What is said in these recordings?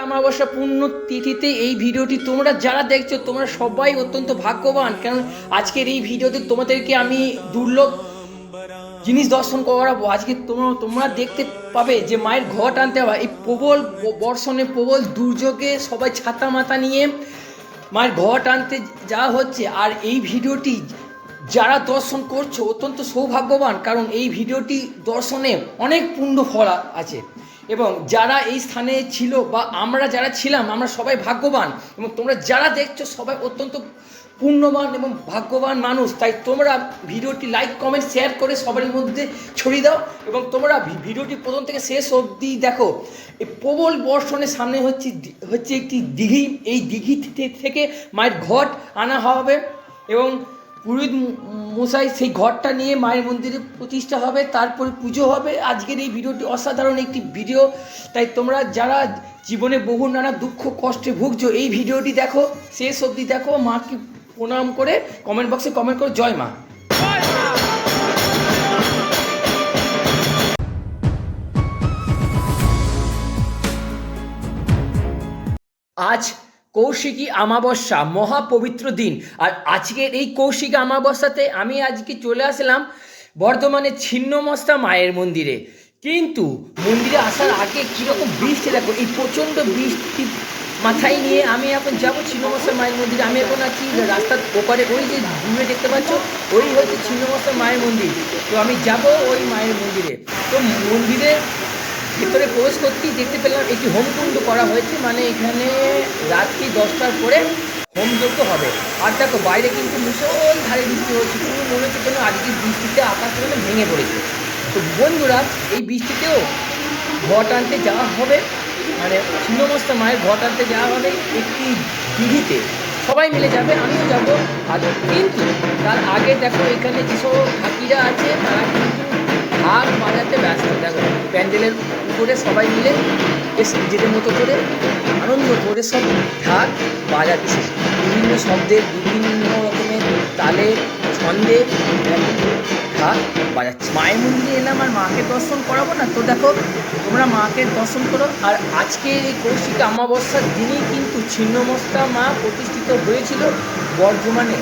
অমাবস্যা পূর্ণ তিথিতে এই ভিডিওটি তোমরা যারা দেখছ, তোমরা সবাই অত্যন্ত ভাগ্যবান। কারণ আজকের এই ভিডিওতে তোমাদেরকে আমি দুর্লভ জিনিস দর্শন করাবো। আজকে তোমরা তোমরা দেখতে পাবে যে মায়ের ঘট আনতে হবে। এই প্রবল বর্ষণে, প্রবল দুর্যোগে সবাই ছাতা মাথা নিয়ে মায়ের ঘট আনতে যাওয়া হচ্ছে। আর এই ভিডিওটি যারা দর্শন করছ, অত্যন্ত সৌভাগ্যবান। কারণ এই ভিডিওটি দর্শনে অনেক পুণ্য ফল আছে। এবং যারা এই স্থানে ছিল বা আমরা যারা ছিলাম, আমরা সবাই ভাগ্যবান এবং তোমরা যারা দেখছ সবাই অত্যন্ত পূর্ণবান এবং ভাগ্যবান মানুষ। তাই তোমরা ভিডিওটি লাইক কমেন্ট শেয়ার করে সবারই মধ্যে ছড়িয়ে দাও এবং তোমরা ভিডিওটি প্রথম থেকে শেষ অবধি দেখো। এই প্রবল বর্ষণের সামনে হচ্ছে হচ্ছে একটি দিঘি। এই দিঘি থেকে মায়ের ঘট আনা হবে এবং পুরোহিত মশাই সেই ঘরটা নিয়ে মায়ের মন্দিরে প্রতিষ্ঠা হবে, তারপরে পুজো হবে। আজকের এই ভিডিওটি অসাধারণ একটি ভিডিও। তাই তোমরা যারা জীবনে বহু নানা দুঃখ কষ্টে ভুগছো, এই ভিডিওটি দেখো, শেষ অবধি দেখো, মাকে প্রণাম করে কমেন্ট বক্সে কমেন্ট করো, জয় মা। আজ কৌশিকী আমাবস্যা মহাপবিত্র দিন। আর আজকের এই কৌশিকী আমাবস্যাতে আমি আজকে চলে আসলাম বর্ধমানে ছিন্নমস্তা মায়ের মন্দিরে। কিন্তু মন্দিরে আসার আগে কীরকম বৃষ্টি, দেখো, এই প্রচণ্ড বৃষ্টি মাথায় নিয়ে আমি এখন যাব ছিন্নমস্তা মায়ের মন্দিরে। আমি এখন আছি রাস্তার ওপারে, ওই যে দূরে দেখতে পাচ্ছ, ওই হচ্ছে ছিন্নমস্তা মায়ের মন্দির। তো আমি যাব ওই মায়ের মন্দিরে। তো মন্দিরে ভেতরে প্রবেশ করতেই দেখতে পেলাম একটি হোমকুণ্ড করা হয়েছে মানে এখানে রাত্রি দশটার পরে হোমযজ্ঞ হবে। আর দেখো, বাইরে কিন্তু ভীষণ ধারে বৃষ্টি হচ্ছে পুরো মনে হচ্ছে যেন আজকে বৃষ্টিতে আকাশ যেন ভেঙে পড়েছে। তো বন্ধুরা, এই বৃষ্টিতেও ঘট আনতে যাওয়া হবে মানে ছিন্নমস্তা মায়ের ঘট আনতে যাওয়া হবে একটি দিঘিতে সবাই মিলে যাবে, আমিও যাব। আর কিন্তু তার আগে দেখো, এখানে যেসব ঠাকিরা আছে, তারা ঢাক বাজাতে ব্যস্ত। দেখো, প্যান্ডেলের উপরে সবাই মিলে বেশ নিজেদের মতো করে, আনন্দ করে সব ঢাক বাজাচ্ছে। বিভিন্ন শব্দের বিভিন্ন রকমের তালে, ছন্দে ঢাক বাজাচ্ছে। মায়ের মন্দিরে এলাম আর মাকে দর্শন করাবো না? তো দেখো, তোমরা মাকে দর্শন করো। আর আজকে এই কৌশিক অমাবস্যার দিনেই কিন্তু ছিন্নমস্তা মা প্রতিষ্ঠিত হয়েছিল বর্ধমানে।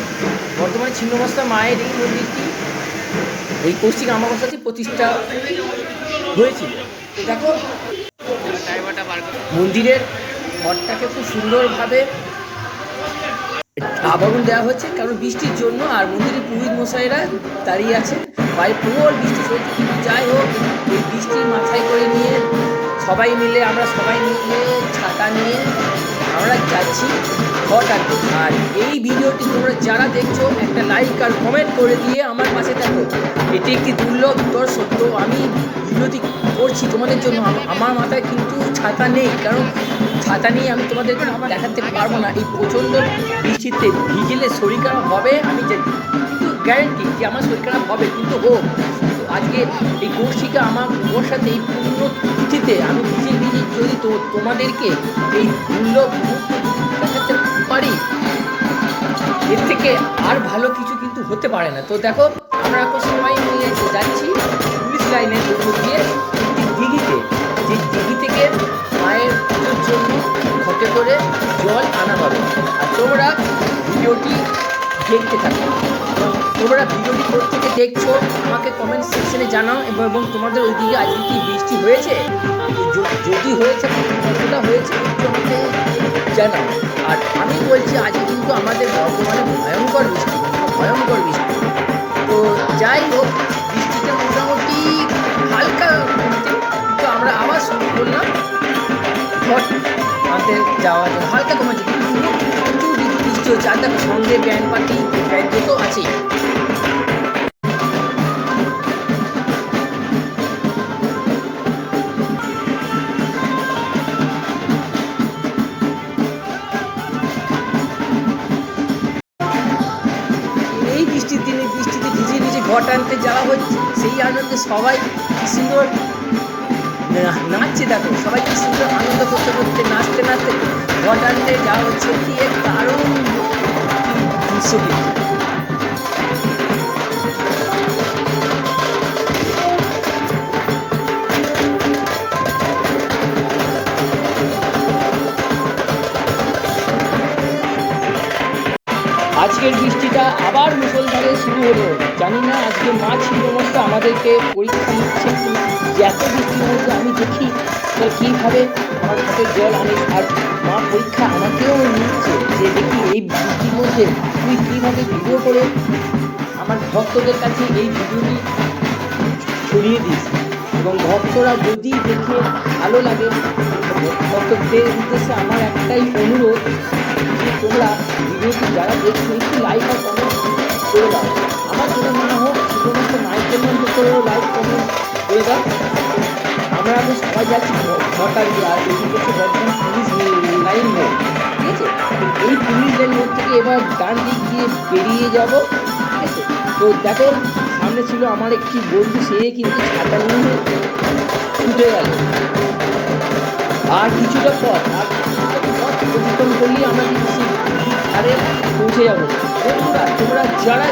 বর্ধমানে ছিন্নমস্তা মায়ের এই মন্দিরটি এই কৌশিক অমাবস্যাতে প্রতিষ্ঠা হয়েছিল। দেখো, মন্দিরের ঘরটাকে খুব সুন্দরভাবে আবরণ দেওয়া হচ্ছে কারণ বৃষ্টির জন্য আর মন্দিরের পুরোহিত মশাইরা দাঁড়িয়ে আছে বাইরে প্রবল বৃষ্টি চলছে কিন্তু যাই হোক, এই বৃষ্টি মাথায় করে নিয়ে সবাই মিলে, আমরা সবাই মিলে ছাতা নিয়ে আমরা যাচ্ছি আনতে আর এই ভিডিওটি তোমরা যারা দেখছ, একটা লাইক আর কমেন্ট করে দিয়ে আমার পাশে থাকো। এটি একটি দুর্লভ দর্শক তো আমি ভিডিওটি করছি তোমাদের জন্য। আমার মাথায় কিন্তু ছাতা নেই, কারণ ছাতা নিয়ে আমি তোমাদেরকে দেখাতে পারব না। এই প্রচণ্ড বৃষ্টিতে ভিজলে শরীর খারাপ হবে, আমি কিন্তু গ্যারেন্টি যে আমার শরীর খারাপ হবে। কিন্তু হোক আজকে এই কৌশিকা আমার ওর সাথে এই পূর্ণ তিথিতে আমি ভিজে ভিজে যদি তো তোমাদেরকে এই দুর্লভ দেখাতে পারি। এর থেকে আর ভালো কিছু কিন্তু হতে পারে না। তো দেখো, আমরা এখন সবাই মিলে যাচ্ছি পুলিশ লাইনের উপর দিয়ে। দিঘিতে, যে দিঘি থেকে মায়ের পুজোর জন্য ঘটে করে জল আনা হবে। আর তোমরা ভিডিওটি দেখতে থাকো। তোমরা ভিডিওটি থেকে দেখছ, আমাকে কমেন্ট সেকশনে জানাও এবং তোমাদের ওইদিকে আজকে কি বৃষ্টি হয়েছে? যদি হয়েছে, কতটা হয়েছে আমাকে জানাও। আর আমি বলছি, আজকে কিন্তু আমাদের বর্তমানে ভয়ঙ্কর বৃষ্টি ভয়ঙ্কর বৃষ্টি। তো যাই হোক, বৃষ্টিটা মোটামুটি হালকা কিন্তু আমরা আবার শুরু করলাম। ঘট আনতে যাওয়া হালকা কমেছে কিন্তু হচ্ছে আর সঙ্গে ব্যান্ড পার্টি ব্যান্ড তো এই বৃষ্টির দিনে, বৃষ্টিতে ভিজে ভিজে ঘট আনতে যাওয়া হচ্ছে, সেই আনন্দে সবাই আমাদেরকে পরীক্ষা নিচ্ছে এত বৃষ্টির মধ্যে আমি দেখি কীভাবে আমার ঘাটের জল আনি। আর মা পরীক্ষা আমাকেও নিচ্ছে যে দেখি এই বৃষ্টির মধ্যে তুই কীভাবে ভিডিও করে আমার ভক্তদের কাছে এই ভিডিওটি ছড়িয়ে দিস। এবং ভক্তরা যদি দেখে ভালো লাগে, ভক্তদের উদ্দেশ্যে আমার একটাই অনুরোধ যে তোমরা ভিডিওটি যারা দেখছ, একটু লাইক আর কমেন্ট করে দাও। আমার জন্য জন্য করে লাইক কমেন্ট করে দাও। আমরা এখন সবাই যাচ্ছি ঘটার দিয়ে আর এটি হচ্ছে বর্ধমান পুলিশ লাইন মোড় ঠিক আছে? এই পুলিশ লাইন মোড় থেকে এবার ডান দিক দিয়ে বেরিয়ে যাব। ঠিক আছে? তো দেখো, সামনে ছিল আমার একটি বন্ধু, সে কিন্তু ছাতা নিয়ে ছুটে গেল। আর কিছুটা পথ, আর কিছুটা পথ অতিক্রম করলেই আমরা কিন্তু সেই ধারে পৌঁছে যাব। বন্ধুরা তোমরা যারা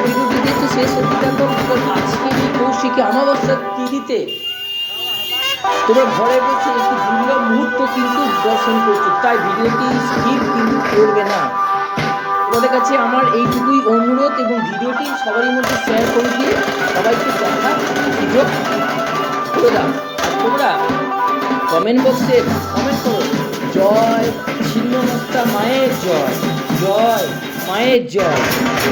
দেখছ শেষ অব্দি দেখো কারণ আজকের এই কৌশিকী অমাবস্যার তিথিতে তোমরা ঘরে বসে একটু দুর্লভ মুহূর্ত কিন্তু দর্শন করছ। তাই ভিডিওটি স্কিপ কিন্তু করবে না। তোমাদের কাছে আমার এইটুকুই অনুরোধ এবং ভিডিওটি সবারই মধ্যে শেয়ার করে দিয়ে সবাইকে দেখার সুযোগ করে দাও। তোমরা কমেন্ট বক্সে কমেন্ট করো। জয় ছিন্নমস্তা মায়ের জয়। জয়। মায়ের জয়।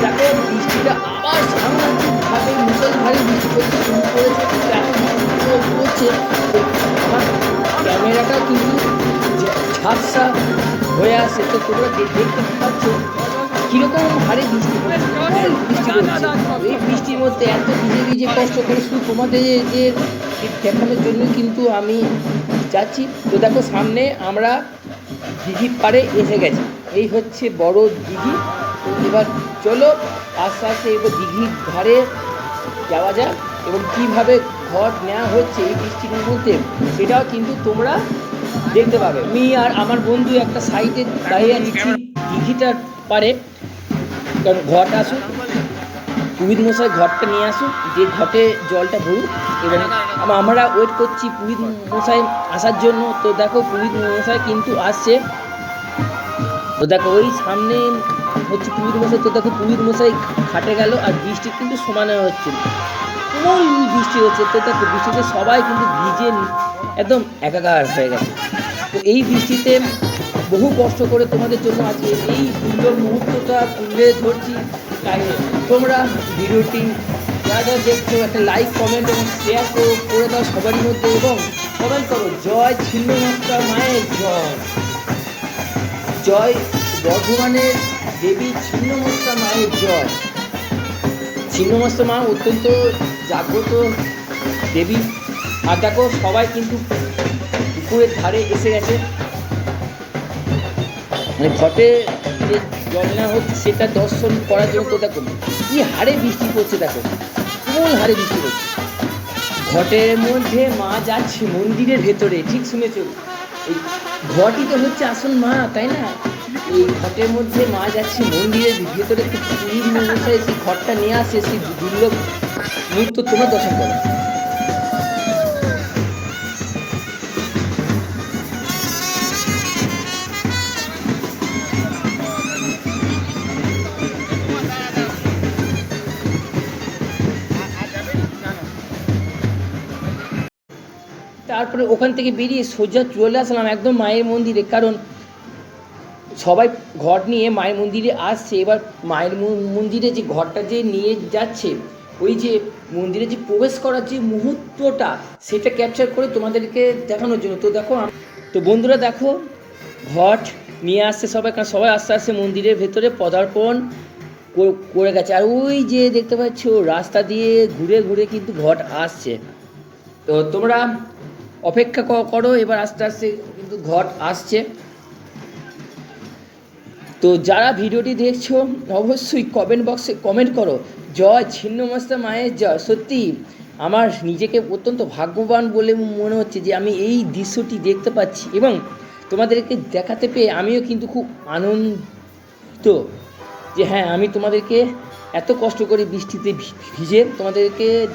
দেখো বৃষ্টিটা আবার সাংঘাতিকভাবে মুসলধারে বৃষ্টি পড়তে শুরু করেছে আমার ক্যামেরাটাও কিন্তু ঝাপসা হয়ে আসে তো তোমরা দেখতে পাচ্ছ কীরকম হারে বৃষ্টি পড়ছে। বৃষ্টি পড়ছে। এই বৃষ্টির মধ্যে এত ভিজে ভিজে কষ্ট করে শুধু তোমাদের যে দেখানোর জন্য কিন্তু আমি যাচ্ছি। তো দেখো সামনে আমরা দিঘির পাড়ে এসে গেছি। এই হচ্ছে বড় দিঘি। এবার চলো আস্তে আস্তে এবার দিঘির ধারে যাওয়া যাক এবং কীভাবে ঘর নেওয়া হচ্ছে এই বৃষ্টির মধ্যে সেটাও কিন্তু তোমরা দেখতে পাবে। আমি আর আমার বন্ধু একটা সাইডে দাঁড়িয়ে আছি ঠিক দিঘিটার পারে কারণ ঘট আসুক। পুরীত মশাই ঘরটা নিয়ে আসুক যে ঘটে জলটা ভরুক। এবং আমরা ওয়েট করছি পুরীত মশাই আসার জন্য। তো দেখো পুরীত মশাই কিন্তু আসছে। তো দেখো ওই সামনে হচ্ছে পুরীত মশাই, তো দেখো পুরীত মশাই খাটে গেল আর বৃষ্টি কিন্তু সমানে হচ্ছে তুমুল বৃষ্টি হচ্ছে, তো দেখো বৃষ্টিতে সবাই কিন্তু ভিজে একদম একাকার হয়ে গেছে। তো এই বৃষ্টিতে বহু কষ্ট করে তোমাদের জন্য আজকে এই সুন্দর মুহূর্তটা তুলে ধরছি। তাই তোমরা ভিডিওটি যা যা দেখছ, একটা লাইক কমেন্ট এবং শেয়ার করো, করে দাও সবারই মধ্যে এবং কমেন্ট করো, জয় ছিন্নমস্তা মায়ের জয়। জয় বর্ধমানের দেবী ছিন্নমস্তা মায়ের জয়। ছিন্নমস্তা মা অত্যন্ত জাগ্রত দেবী। আর দেখো, সবাই কিন্তু পুকুরের ধারে এসে গেছে। মানে ঘটে যে জল নেওয়া হচ্ছে সেটা দর্শন করার জন্য তো দেখো, কি হারে বৃষ্টি পড়ছে দেখো, কোন হারে বৃষ্টি পড়ছে। ঘটের মধ্যে মা যাচ্ছে মন্দিরের ভেতরে, ঠিক শুনেছো? এই ঘটই তো হচ্ছে আসল মা, তাই না? এই ঘটের মধ্যে মা যাচ্ছে মন্দিরের ভেতরে পুরীর মশাই সেই ঘরটা নিয়ে আসে সেই দুর্লভ মুহূর্ত তোমরা দর্শন করো। তারপরে ওখান থেকে বেরিয়ে সোজা চলে আসলাম একদম মায়ের মন্দিরে, কারণ সবাই ঘট নিয়ে মায়ের মন্দিরে আসছে। এবার মায়ের মন্দিরে যে ঘরটা যে নিয়ে যাচ্ছে, ওই যে মন্দিরে যে প্রবেশ করার যে মুহূর্তটা, সেটা ক্যাপচার করে তোমাদেরকে দেখানোর জন্য। তো দেখো তো বন্ধুরা দেখো, ঘট নিয়ে আসছে সবাই, কারণ সবাই আস্তে আস্তে মন্দিরের ভেতরে পদার্পণ কর- গেছে। আর ওই যে দেখতে পাচ্ছ, রাস্তা দিয়ে ঘুরে ঘুরে কিন্তু ঘট আসছে। তো তোমরা অপেক্ষা করো, এবার আস্তে আস্তে কিন্তু ঘট আসছে। তো যারা ভিডিওটি দেখছ, অবশ্যই কমেন্ট বক্সে কমেন্ট করো। জয় ছিন্নমস্তা মায়ের জয়। সত্যি, আমার নিজেকে অত্যন্ত ভাগ্যবান বলে মনে হচ্ছে যে আমি এই দৃশ্যটি দেখতে পাচ্ছি এবং তোমাদেরকে দেখাতে পেয়ে আমিও কিন্তু খুব আনন্দিত যে হ্যাঁ আমি তোমাদেরকে এত কষ্ট করে বৃষ্টিতে ভিজে তোমাদেরকে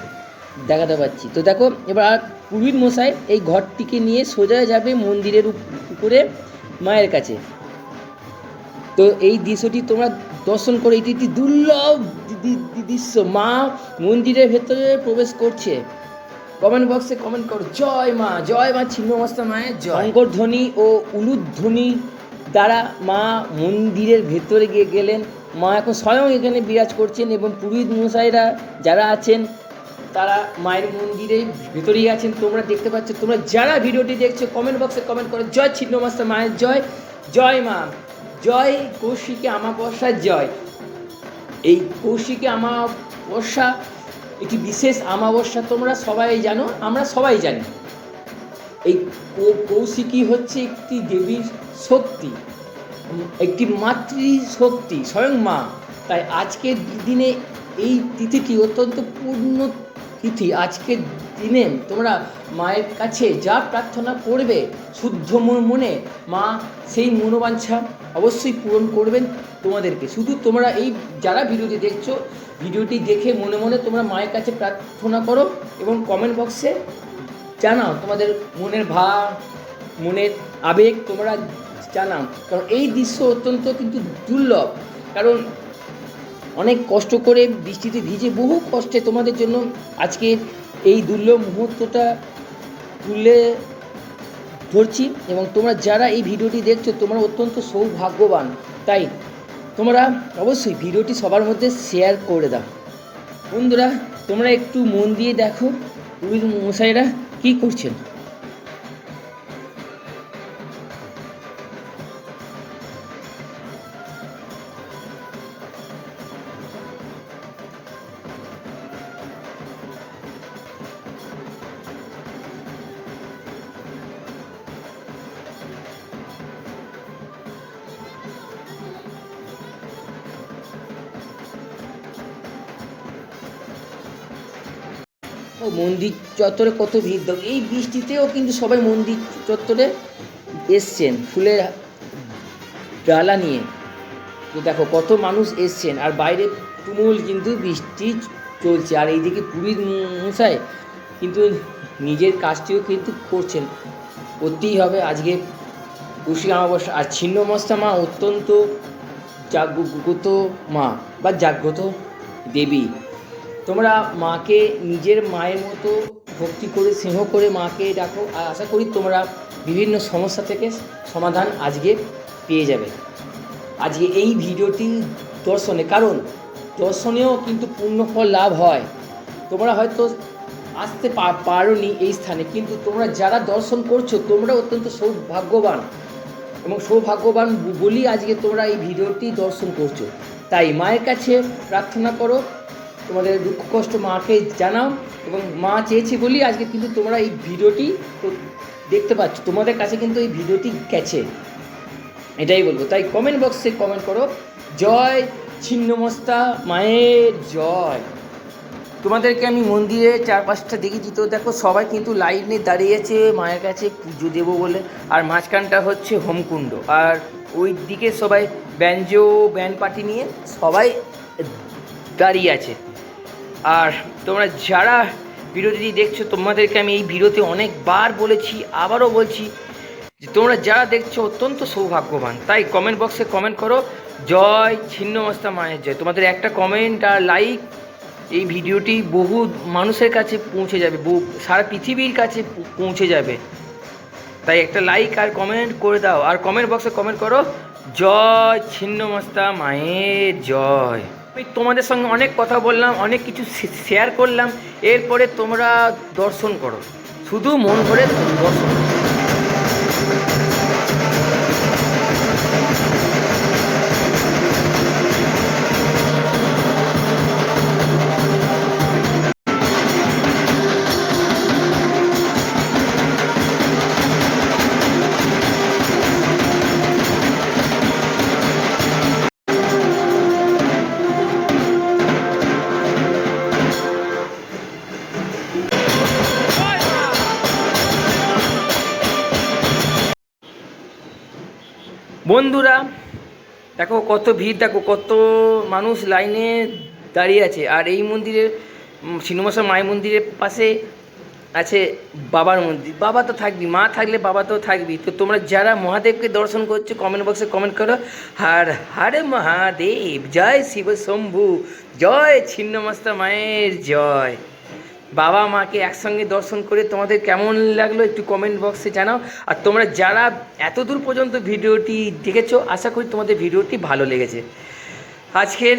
দেখাতে পাচ্ছি। তো দেখো, এবার পুরোহিত মশাই এই ঘরটিকে নিয়ে সোজা যাবে মন্দিরের উপ- উপরে মায়ের কাছে। তো এই দৃশ্যটি তোমরা দর্শন করে এটি একটি দুর্লভ দৃশ্য। মা মন্দিরের ভেতরে প্রবেশ করছে। কমেন্ট বক্সে কমেন্ট করো। জয় মা জয় মা ছিন্নমস্তা মায়ের জয়। ধ্বনি ও উলুধ্বনি দ্বারা মা মন্দিরের ভেতরে গিয়ে গেলেন। মা এখন স্বয়ং এখানে বিরাজ করছেন এবং পুরোহিত মশাইরা যারা আছেন, তারা মায়ের মন্দিরে ভেতরেই আছেন। তোমরা দেখতে পাচ্ছ, তোমরা যারা ভিডিওটি দেখছ, কমেন্ট বক্সে কমেন্ট করো। জয় ছিন্ন ছিন্নমাস্তা মায়ের জয়। জয় মা। জয় কৌশিকে আমাবস্যার জয়। এই কৌশিকে আমাবস্যা, একটি বিশেষ আমাবস্যা তোমরা সবাই জানো, আমরা সবাই জানি। এই কৌশিকী হচ্ছে একটি দেবীর শক্তি, একটি মাতৃ শক্তি স্বয়ং মা। তাই আজকের দিনে এই তিথিটি অত্যন্ত পূর্ণ তিথি। আজকের দিনে তোমরা মায়ের কাছে যা প্রার্থনা করবে, শুদ্ধ মনে মা সেই মনোবাঞ্ছা অবশ্যই পূরণ করবেন তোমাদেরকে। শুধু তোমরা এই যারা ভিডিওটি দেখছ, ভিডিওটি দেখে মনে মনে তোমরা মায়ের কাছে প্রার্থনা করো এবং কমেন্ট বক্সে জানাও তোমাদের মনের ভাব, মনের আবেগ তোমরা জানাও। কারণ এই দৃশ্য অত্যন্ত কিন্তু দুর্লভ। কারণ অনেক কষ্ট করে বৃষ্টিতে ভিজে বহু কষ্টে তোমাদের জন্য আজকে এই দুর্লভ মুহূর্তটা তুলে ধরছি এবং তোমরা যারা এই ভিডিওটি দেখছ, তোমরা অত্যন্ত সৌভাগ্যবান। তাই তোমরা অবশ্যই ভিডিওটি সবার মধ্যে শেয়ার করে দাও। বন্ধুরা, তোমরা একটু মন দিয়ে দেখো পুরুষ মশাইরা কী করছেন। ও মন্দির চত্বরে কত ভিড় দেখো, এই বৃষ্টিতেও কিন্তু সবাই মন্দির চত্বরে এসছেন, ফুলের ডালা নিয়ে। তো দেখো কত মানুষ এসছেন, আর বাইরে তুমুল কিন্তু বৃষ্টি চলছে, আর এইদিকে পুরীর মশাই কিন্তু নিজের কাজটিও কিন্তু করছেন। করতেই হবে আজকে কুশি অমাবস্যা, আর ছিন্নমস্তা মা অত্যন্ত জাগ্রত মা, বা জাগ্রত দেবী। তোমরা মাকে নিজের মায়ের মতো ভক্তি করে, স্নেহ করে মাকে ডাকো। আর আশা করি তোমরা বিভিন্ন সমস্যা থেকে সমাধান আজকে পেয়ে যাবে। আজকে এই ভিডিওটি দর্শনে, কারণ দর্শনেও কিন্তু পূর্ণ ফল লাভ হয়। তোমরা হয়তো আসতে পারোনি এই স্থানে, কিন্তু তোমরা যারা দর্শন করছ, তোমরা অত্যন্ত সৌভাগ্যবান। এবং সৌভাগ্যবান বলি আজকে তোমরা এই ভিডিওটি দর্শন করছ। তাই মায়ের কাছে প্রার্থনা করো তোমাদের দুঃখ কষ্ট মাকে জানাও এবং মা চেয়েছে বলি আজকে কিন্তু তোমরা এই ভিডিওটি দেখতে পাচ্ছ, তোমাদের কাছে কিন্তু এই ভিডিওটি গেছে। এটাই বলব। তাই কমেন্ট বক্সে কমেন্ট করো। জয় ছিন্নমস্তা মায়ের জয়। তোমাদেরকে আমি মন্দিরে চারপাশটা দেখিয়েছি। তো দেখো, সবাই কিন্তু লাইনে দাঁড়িয়েছে মায়ের কাছে পুজো দেবো বলে। আর মাঝখানটা হচ্ছে হোমকুণ্ড। আর ওই দিকে সবাই ব্যঞ্জো ব্যান্ড পার্টি নিয়ে সবাই দাঁড়িয়ে আছে। আর তোমরা যারা ভিডিওটি দেখছ, তোমাদেরকে আমি এই ভিডিওতে অনেকবার বলেছি, আবারও বলছি যে তোমরা যারা দেখছ অত্যন্ত সৌভাগ্যবান। তাই কমেন্ট বক্সে কমেন্ট করো, জয় ছিন্ন ছিন্নমস্তা মায়ের জয়। তোমাদের একটা কমেন্ট আর লাইক এই ভিডিওটি বহু মানুষের কাছে পৌঁছে যাবে সারা পৃথিবীর কাছে পৌঁছে যাবে। তাই একটা লাইক আর কমেন্ট করে দাও। আর কমেন্ট বক্সে কমেন্ট করো, জয় ছিন্ন ছিন্নমস্তা মায়ের জয়। আমি তোমাদের সঙ্গে অনেক কথা বললাম, অনেক কিছু শেয়ার করলাম। এরপরে তোমরা দর্শন করো। শুধু মন ভরে দর্শন বন্ধুরা, দেখো কত ভিড়, দেখো কত মানুষ লাইনে দাঁড়িয়ে আছে। আর এই মন্দিরের সিনেমাসা মায়ের মন্দিরের পাশে আছে বাবার মন্দির। বাবা তো থাকবি, মা থাকলে বাবা তো থাকবি। তো তোমরা যারা মহাদেবকে দর্শন করছ কমেন্ট বক্সে কমেন্ট করো। আর হরে মহাদেব, জয় শিব শম্ভু, জয় ছিন্নমস্তা মায়ের জয়। বাবা মাকে একসঙ্গে দর্শন করে তোমাদের কেমন লাগল একটু কমেন্ট বক্সে জানাও। আর তোমরা যারা এত দূর পর্যন্ত ভিডিওটি দেখেছ, আশা করি তোমাদের ভিডিওটি ভালো লেগেছে। আজকের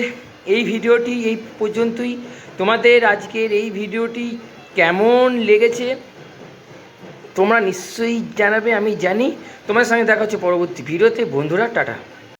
এই ভিডিওটি এই পর্যন্তই। তোমাদের আজকের এই ভিডিওটি কেমন লেগেছে, তোমরা নিশ্চয়ই জানাবে, আমি জানি। তোমার সঙ্গে দেখা হচ্ছে পরবর্তী ভিডিওতে। বন্ধুরা, টাটা।